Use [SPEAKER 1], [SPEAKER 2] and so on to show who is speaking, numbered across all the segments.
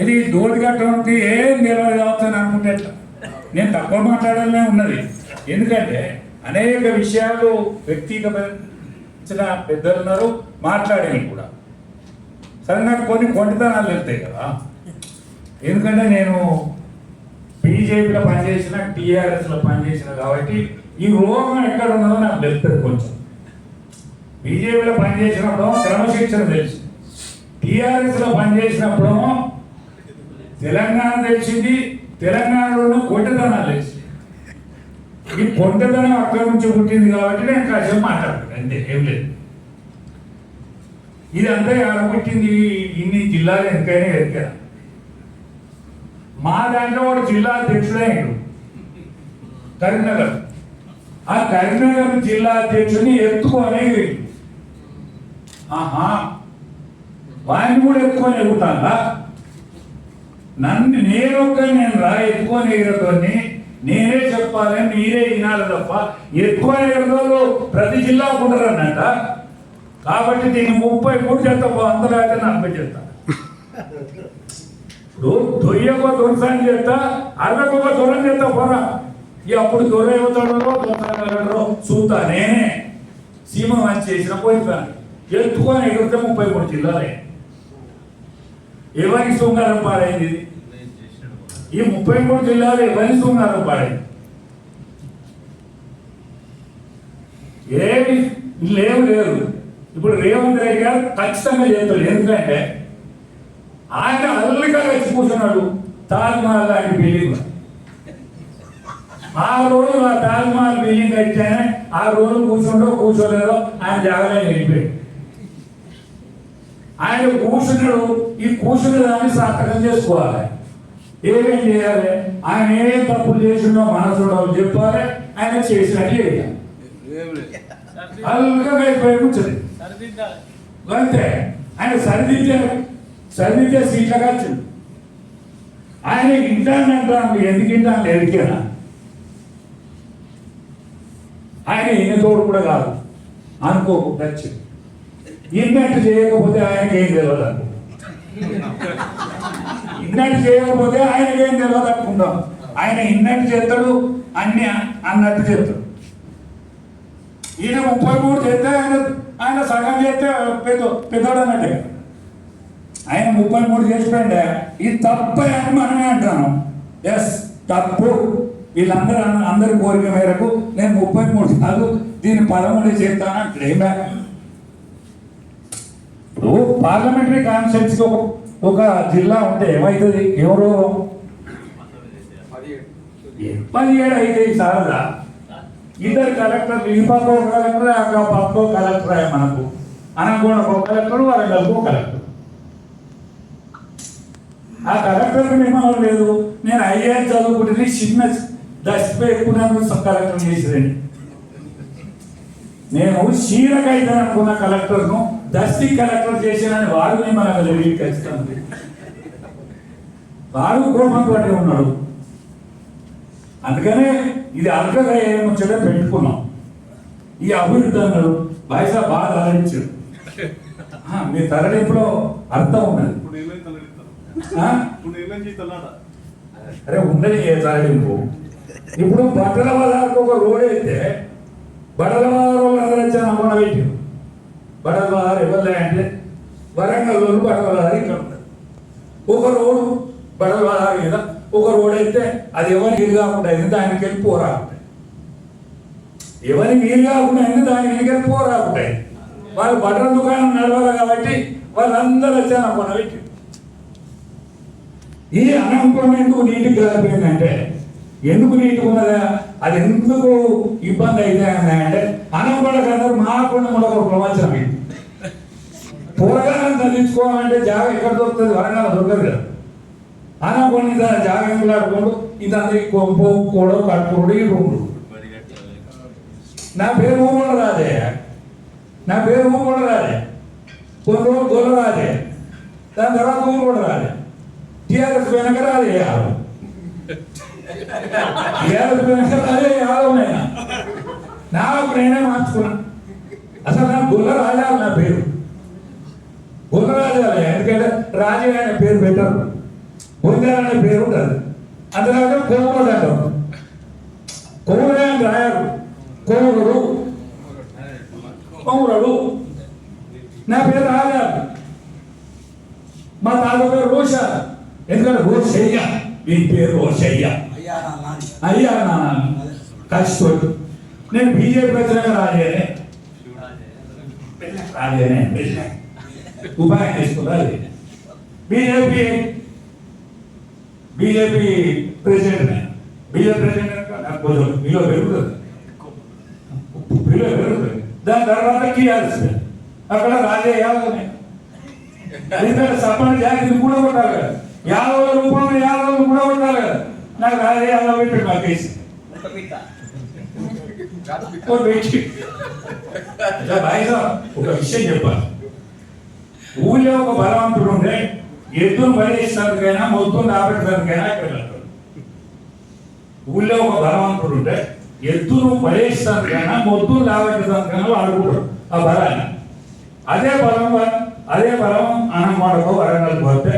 [SPEAKER 1] ఇది దోడిగట్టడానికి ఏం నిలబడి కావచ్చని అనుకుంటే నేను తక్కువ మాట్లాడాలనే ఉన్నది. ఎందుకంటే అనేక విషయాలు వ్యక్తిగత పెద్దలు ఉన్నారు మాట్లాడేవి కూడా. సరైన కొన్ని కొంటితనాలు వెళ్తాయి కదా. ఎందుకంటే నేను బీజేపీలో పనిచేసిన టీఆర్ఎస్లో పనిచేసిన కాబట్టి ఈ రోగం ఎక్కడ ఉన్నదో నాకు తెలుస్తుంది కొంచెం. బీజేపీలో పనిచేసినప్పుడు క్రమశిక్షణ తెలుసు. టీఆర్ఎస్లో పనిచేసినప్పుడు తెలంగాణ తెలిసింది తెలంగాణలోనూ కొంటదనాలు తెలిసింది. ఈ కొంటదనం అక్కడి నుంచి పుట్టింది కాబట్టి నేను కాసేపు మాట్లాడుతాను అంతే ఏం లేదు. ఇదంతా ఎక్కడ పుట్టింది? ఇన్ని జిల్లాలు ఎంతైనా ఎరికారు? మా దాంట్లో ఒక జిల్లా అధ్యక్షుడే కరీంనగర్. ఆ కరీంనగర్ జిల్లా అధ్యక్షుడిని ఎత్తుకొని ఆహా వాడిని కూడా ఎత్తుకొని ఎగుతానా నన్ను నేను ఒక నేను రా ఎత్తుకొని ఎగరతోని నేనే చెప్పాలి మీరే వినాలి తప్ప ఎక్కువ ఎగరదోళ్ళు ప్రతి జిల్లా ఉండరన్నట కాబట్టి దీన్ని ముప్పై మూడు చేస్తా అంతలో అయితే నలభై చేస్తా. ఇప్పుడు దొయ్యకో దొరసాని చేస్తా అర్ధకొక దొరం చేస్తా పోరా. ఇక అప్పుడు దొర అవుతాడో దొరసాడో చూస్తా నేనే. సీమ మంచి చేసిన పోయిస్తాను ఎత్తుకొని ఎగిరితే ముప్పై మూడు జిల్లాలే ఎవరి శృంగారం పాడైంది? ఈ ముప్పై మూడు జిల్లాలు ఎవరి శృంగారం పాడైంది? ఏమి లేవు లేరు ఇప్పుడు రేవంత్ రెడ్డి గారు ఖచ్చితంగా చేస్తాడు. ఎందుకంటే ఆయన అల్లిగా వచ్చి కూర్చున్నాడు తాజ్మహల్ లాంటి బిల్డింగ్ ఆ రోజు ఆ తాజ్మహల్ బిల్డింగ్ కట్టానే ఆ రోజు కూర్చుండో కూర్చోలేదో ఆయన జాగ్రత్త వెళ్ళిపోయాడు. ఆయన కూర్చున్నాడు ఈ కూర్చున్న దాన్ని సార్థకం చేసుకోవాలి. ఏమేం చేయాలి? ఆయన ఏమేం తప్పులు చేసిండో మనసులో చెప్పాలి. ఆయన చేసినట్టు చేయాలి. అల్లుగా అయిపోయి అంతే. ఆయన సరిదిద్దారు సరిదిద్దే సీట్లుగా వచ్చింది ఆయన ఇంటానంటాను ఎందుకు ఇంటాను ఎదికేనా ఆయన ఈయన తోడు కూడా కాదు. అనుకోకుండా వచ్చింది ఇన్నట్టు చేయకపోతే ఆయనకి ఏం తెలియదు ఇన్వెంట్ ఇన్నట్టు చేయకపోతే ఆయనకి ఏం తెలియదు అనుకుందాం. ఆయన ఇన్నట్టు చేస్తాడు అన్ని అన్నట్టు చేస్తాడు. ఈయన ముప్పై మూడు చేస్తే ఆయన ఆయన సగం చేస్తే పెద్ద పెద్దోడు అన్నట్టే. ఆయన ముప్పై మూడు చేసిపోయిండే. ఇది తప్ప అని మనమే అంటాను. ఎస్ తప్పు. వీళ్ళందరూ అన్న- అందరి కోరిక మేరకు నేను ముప్పై మూడు కాదు దీన్ని పదమూడు చేస్తాను అంటే నువ్వు ఇప్పుడు పార్లమెంటరీ కాన్స్టిట్యూన్సీకి ఒక ఒక జిల్లా ఉంటే ఏమవుతుంది ఎవరు? పదిహేడు అయితే సారదా ఇద్దరు కలెక్టర్ ఈ ఒక కలెక్టర్ ఆ పక్క కలెక్టర్ మనకు. అనగోడ ఒక కలెక్టర్ వరంగల్కు ఒక కలెక్టర్. ఆ కలెక్టర్ నియమనం లేదు. నేను ఐఏఎస్ చదువుకుంటే చిన్న దశపై ఎక్కువ కలెక్టర్ చేసిరండి నేను క్షీరకైతే అనుకున్న కలెక్టర్ను దస్తి కలెక్టర్ చేశానని వాడు నియమనం లేదు ఖచ్చితంగా. వాడు కోపంతో ఉన్నాడు అందుకనే ఇది అల్కగా పెట్టుకున్నాం. ఈ అభివృద్ధి అన్నాడు బయసా బాగా ఆ, మీ తరలింపులో అర్థం ఉన్నది. అరే ఉండని ఏ తరలింపు? ఇప్పుడు బట్టల బజార్కు ఒక రోడ్ అయితే బట్టల వాళ్ళు అందరూ వచ్చి అమ్మ పెట్టారు బట్టల బజార్ ఎవరు అంటే వరంగల్ వాళ్ళు బట్టల ఇక్కడ ఉంటుంది ఒక రోడ్డు బట్టల బజార్ ఒక రోడ్ అయితే అది ఎవరికి వీలు కాకుండా అయింది దానికి వెళ్ళి పోరా ఎవరికి వీలు కాకుండా అయింది దానికి వెళ్ళి పోరా వాళ్ళు బట్టల దుకాణం నడవాలి కాబట్టి వాళ్ళందరూ వచ్చి అమ్మ పెట్టి. ఈ అనంపురం ఎందుకు నీటికి కలిపిందంటే ఎందుకు నీటి ఉన్నదా అది ఎందుకు ఇబ్బంది అయితే అంటే అనంపురం అందరూ మాకుండా కూడా ఒక ప్రవచనం ఇది. పూరగాలను తగ్గించుకోవాలంటే జాగ ఎక్కడ దొరుకుతుంది? వరంగల్ దొరకదు కదా. అనంపురం ఇది జాగ ఎంగులాడుకోండు ఇదందరికి కొంపు కూడా కట్టుకోడు ఈ రూములు. నా పేరు ఊమల రాదే నా పేరు ఊమల రాదే కొన్ని రోజులు గొల్ల రాదే దాని తర్వాత ఊరు కూడా రాదే టీఆర్ఎస్ వెనక రాదే యాదవ్ టీఆర్ఎస్ వెనక రాదే యాదవ్ నేను. నాకు నేనే మార్చుకున్నా. అసలు నా గొల్ల రాజా నా పేరు. గొల్ల ఎందుకంటే రాజే అనే పేరు పెట్టారు. పొందారు అనే పేరు ఉంటుంది అందులో కోమరుడు అంటారు. కోమరే అని రాయారు. కోమరుడు కోమరుడు. నా పేరు రాగారు మా తాత పేరు రోష. ఎందుకంటే రోషయ్య మీ పేరు రోషయ్య.
[SPEAKER 2] అయ్యా నా నాన్న.
[SPEAKER 1] కష్టపడు నేను బీజేపీ ప్రచారంగా రాజేనే రాజేనే ఉపాయం తీసుకున్నారు BJP BJP president BJP president నాకు కొంచెం విలువ పెరుగుతుంది. విలువ పెరుగుతుంది. దాని తర్వాత టీఆర్ఎస్ అక్కడ రాజయ్య యాదవ్ ఎందుకంటే సర్పంచ్ జాతిని కూడా కొట్టాలి కదా. యాదవ రూపంలో యాదవ్ కూడా కొట్టాలి కదా. నాకు రాజయ్య యాదవ్ పెట్టాడు మా కేసు.
[SPEAKER 2] ఒక
[SPEAKER 1] విషయం చెప్పాలి. ఊళ్ళో ఒక బలవంతుడు ఉండే ఎద్దును పడేసినందుకైనా మొత్తం రాబెట్టడానికైనా ఇక్కడ ఊళ్ళో ఒక బలవంతుడు ఉంటే ఎద్దును పడేసినందుకైనా మొత్తం రాబెట్టడానికైనా వాడుకుంటాడు ఆ బలాన్ని. అదే బలం అదే బలం అనంవాడకో వరంగల్ పోతే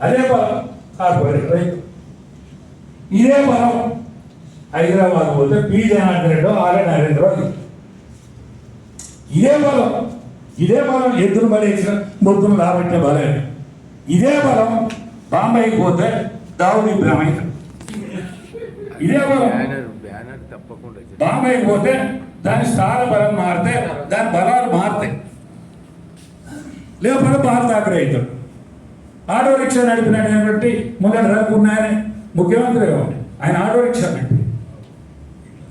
[SPEAKER 1] అదే బలం కార్పొరేట్ రైతు ఇదే బలం హైదరాబాద్ పోతే పి జనార్దన్ రెడ్డి ఆర్ఏ నరేంద్ర ఇదే బలం ఇదే బలం ఎద్దును పడేసిన మొద్దును రాబట్టే బలం. ఇదే బలం బాంబేకి పోతే దావుడి ఇబ్రాహిం. ఇదే బలం. బాంబేకి పోతే దాని స్థాన బలం మారితే దాని బలాలు మారుతాయి. లేకపోతే భారత అవుతాడు ఆటో రిక్షా నడిపినటువంటి ముందర రఘున్నాయని ముఖ్యమంత్రి కావాలి ఆయన ఆటో రిక్షా నడిపి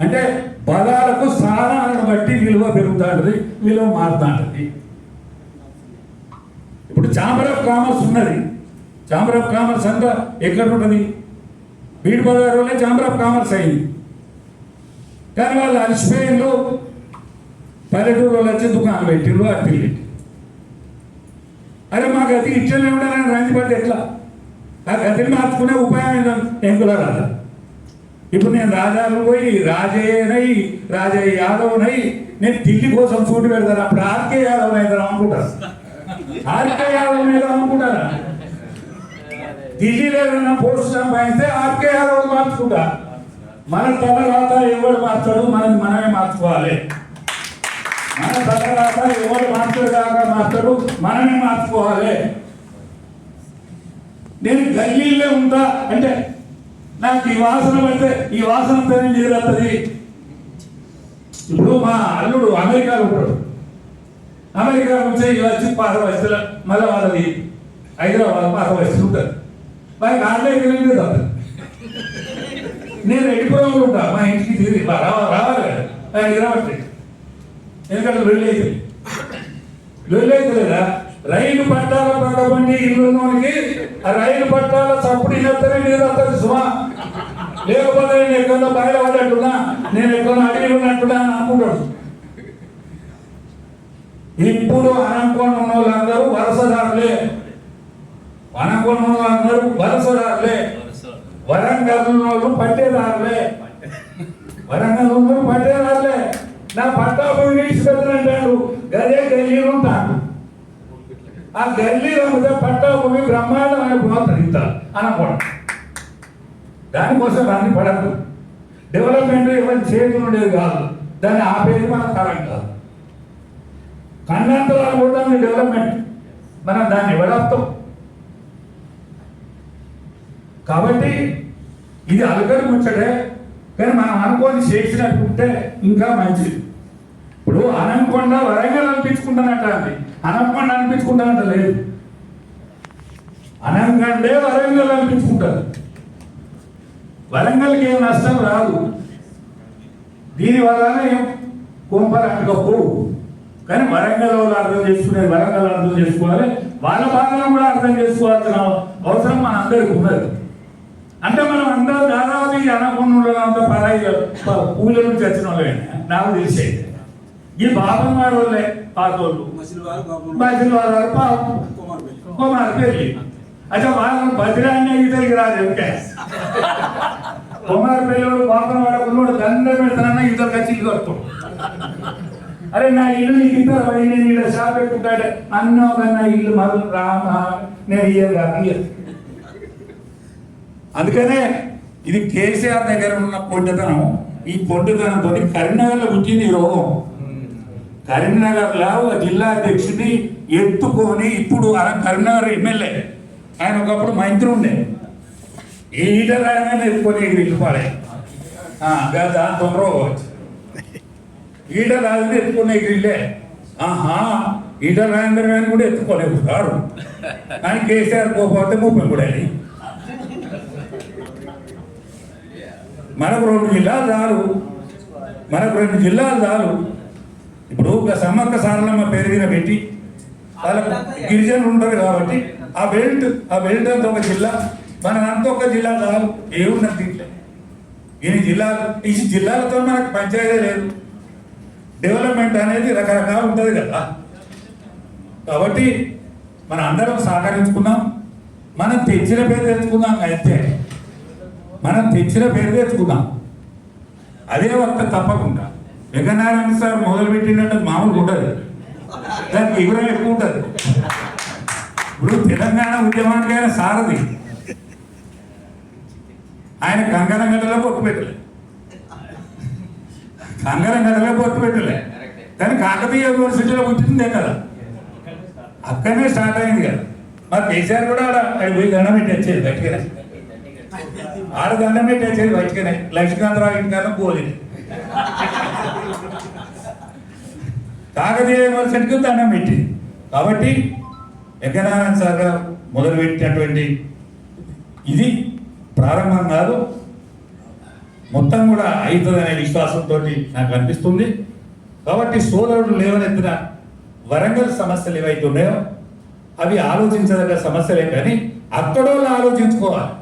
[SPEAKER 1] అంటే బలాలకు స్థానాలను బట్టి విలువ పెరుగుతుంటది విలువ ఇప్పుడు ఛాంబర్ ఆఫ్ కామర్స్ ఉన్నది. ఛాంబర్ ఆఫ్ కామర్స్ అంతా ఎక్కడ ఉంటుంది బీడ్ బజార్లోనే ఛాంబర్ ఆఫ్ కామర్స్ అయింది. కానీ వాళ్ళు అలసిపోయిండ్రు పల్లెటూరు వాళ్ళు వచ్చి దుకాణం పెట్టిండ్రు అట్టిల్లి అరే మా గతి ఇట్లనే ఉండాలని రాజీపడితే ఎట్లా? ఆ గతిని మార్చుకునే ఉపాయం ఎంకుల రాదా ఇప్పుడు నేను రాజాలు పోయి రాజయ్యనై రాజయ్య యాదవ్నై నేను ఢిల్లీ కోసం చూడు పెడతాను. అప్పుడు ఆర్కే యాదవ్ అవుతాను అనుకుంటాను ఆర్కే యాదవ్ మీద అనుకుంటారా? ఢిల్లీలో ఏదైనా పోస్ట్ సంపాదిస్తే ఆర్కే యాదవ్ మార్చుకుంటా. మన తర్వాత ఎవరు మార్చాడు? మనం మనమే మార్చుకోవాలి. మన తర్వాత ఎవరు మార్చడు కాక మార్చడు? మనమే మార్చుకోవాలి. నేను గల్లీలో ఉంటా అంటే నాకు ఈ వాసన పడితే ఈ వాసనతోనే నిద్రస్తుంది ఇప్పుడు మా అల్లుడు అమెరికాలో ఉంటాడు. అమెరికా నుంచి వచ్చి పాత వయసులో మళ్ళీ వాళ్ళది హైదరాబాద్ పాత వయసులో ఉంటుంది వారికి ఆన్లైన్ వెళ్ళింది తప్పదు నేను రెడ్డిపురంలో ఉంటా మా ఇంటికి తిరిగి రావాలి రావాలి ఆయన ఇరవై ఎందుకంటే వెళ్ళి అయితే వెళ్ళి అయితే లేదా రైలు పట్టాల పక్కబండి ఇల్లుకి ఆ రైలు పట్టాల చప్పుడు ఇనత్తనే నీరు వస్తుంది సుమా. లేకపోతే నేను ఎక్కడో బయట పడ్డట్టున్నా నేను ఎక్కడో అడిగి ఉన్నట్టున్నా అని అనుకుంటాడు. ఇప్పుడు అనంకోణ ఉన్న వాళ్ళందరూ వలసదారులే అనంకోణ ఉన్న వాళ్ళందరూ వలసదారులే వరంగల్ వాళ్ళు పట్టేదారులే. వరంగల్ ఉన్న వాళ్ళు పట్టేదారులే. నా పట్టాభూమి విడిచిపెట్టనంటాడు గదే గల్లీలు ఉంటాను ఆ గల్లీలో ఉంటే పట్టాభూమి బ్రహ్మాండమైన గుణం తగ్గుతారు అనకూడదు దానికోసం దాన్ని పడదు డెవలప్మెంట్ ఎవరి చేతులు ఉండేది కాదు. దాన్ని ఆపేది మన తరం కాదు. కన్నంతరాలు కూడా డెవలప్మెంట్ మనం దాన్ని ఇవ్వడంతో కాబట్టి ఇది అలగడు ముచ్చటే కానీ మనం అనుకోని చేసినట్టుంటే ఇంకా మంచిది. ఇప్పుడు అనకొండ వరంగల్ అనిపించుకుంటానంట అది అనకొండ అనిపించుకుంటానంట లేదు. అనంగండే వరంగల్ అనిపించుకుంటారు. వరంగల్కి ఏం నష్టం రాదు. దీని వలన ఏం కుంపలు అంటుకోవు కానీ వరంగల్ వాళ్ళు అర్థం చేసుకునేది వరంగల్ అర్థం చేసుకోవాలి. వాళ్ళ బాధలను కూడా అర్థం చేసుకోవాల్సిన అవసరం మన అందరికి ఉన్నది. అంటే మనం అందరం దాదాపు ఈ అనకుండా అంత పరాయి ఊళ్ళ నుంచి వచ్చిన వాళ్ళే నాకు తెలిసేది ఈ బాబం వాడు వాళ్ళే పాతోళ్ళు. పాపం
[SPEAKER 2] కుమార్పల్లి.
[SPEAKER 1] కుమార్ పెళ్ళి అంటే వాళ్ళని బతిరాన్ని ఇతరికి రాదు ఎవరికే కుమార్ పెళ్ళోడు పాపం వాడుకున్నాడు దండ పెడతానన్న ఇద్దరు వచ్చి కట్టుకో అరే నా ఇల్లు నీకు ఇద్దరు పోయి నేను ఇక్కడ షాప్ పెట్టుకుంటాడే అన్నో కన్నా ఇల్లు మరు రామ నేను ఇయ్యదు అందుకనే ఇది కేసీఆర్ దగ్గర ఉన్న పొండితనం. ఈ పొండితనంతో కరీంనగర్లో పుట్టింది ఈ రోగం. కరీంనగర్లో ఒక జిల్లా అధ్యక్షుడిని ఎత్తుకొని ఇప్పుడు ఆయన కరీంనగర్ ఎమ్మెల్యే. ఆయన ఒకప్పుడు మంత్రి ఉండే. ఈ ఈటర్ ఆయన ఎత్తుకొని ఎగిరి పాడే దాంతో రోగం వచ్చింది ఎత్తుకునే ఎగిరిలే ఆహా ఈట రాజేంద్ర గారిని కూడా ఎత్తుకోలేవు కాడు కానీ కేసీఆర్ పోతే ముప్పై కూడా మనకు రెండు జిల్లాలు చాలు. మనకు రెండు జిల్లాలు చాలు. ఇప్పుడు ఒక సమ్మక్క సారలమ్మ పెరిగిన పెట్టి వాళ్ళకు గిరిజనులు ఉంటారు కాబట్టి ఆ బెల్ట్ ఆ బెల్ట్ అంత ఒక జిల్లా. మన అంత ఒక జిల్లా చాలు. ఏమున్నది దీంట్లో? ఈ జిల్లాలు ఈ జిల్లాలతో మనకు పంచాయతీ లేదు. డెవలప్మెంట్ అనేది రకరకాలు ఉంటుంది కదా. కాబట్టి మన అందరం సహకరించుకున్నాం. మనం తెచ్చిన పేరు తెచ్చుకున్నాం అయితే. మనం తెచ్చిన పేరు తెచ్చుకున్నాం. అదే వర్త తప్పకుండా. వెంకటనారాయణ సార్ మొదలు పెట్టినట్టు మామూలు ఉండదు. దానికి ఎగురం ఎక్కువ ఉంటుంది. ఇప్పుడు తెలంగాణ ఉద్యమానికి ఆయన సారది. ఆయన కంకణం గంటలో కొట్టుపెట్టలేదు కంగరం గడలే పొట్టు పెట్టలే. కానీ కాకతీయ యూనివర్సిటీలో పుట్టిందే కదా అక్కడనే స్టార్ట్ అయింది కదా. మరి కేసీఆర్ కూడా ఆడ పోయి దండం పెట్టి వచ్చేది బయటకనే. ఆడ దండం పెట్టి వచ్చేది బయటకనే. లక్ష్మీకాంతరావు ఇంటికన్నా పోలేదు. కాకతీయ యూనివర్సిటీకి దండం పెట్టింది. కాబట్టి వెంకనారాయణ సార్ గారు మొదలుపెట్టినటువంటి ఇది ప్రారంభం కాదు. మొత్తం కూడా అవుతుందనే విశ్వాసంతో నాకు అనిపిస్తుంది. కాబట్టి సోదరుడు లేవనెత్తిన వరంగల్ సమస్యలు ఏవైతే ఉన్నాయో అవి ఆలోచించదగ్గ సమస్యలే కానీ అక్కడోళ్ళు ఆలోచించుకోవాలి.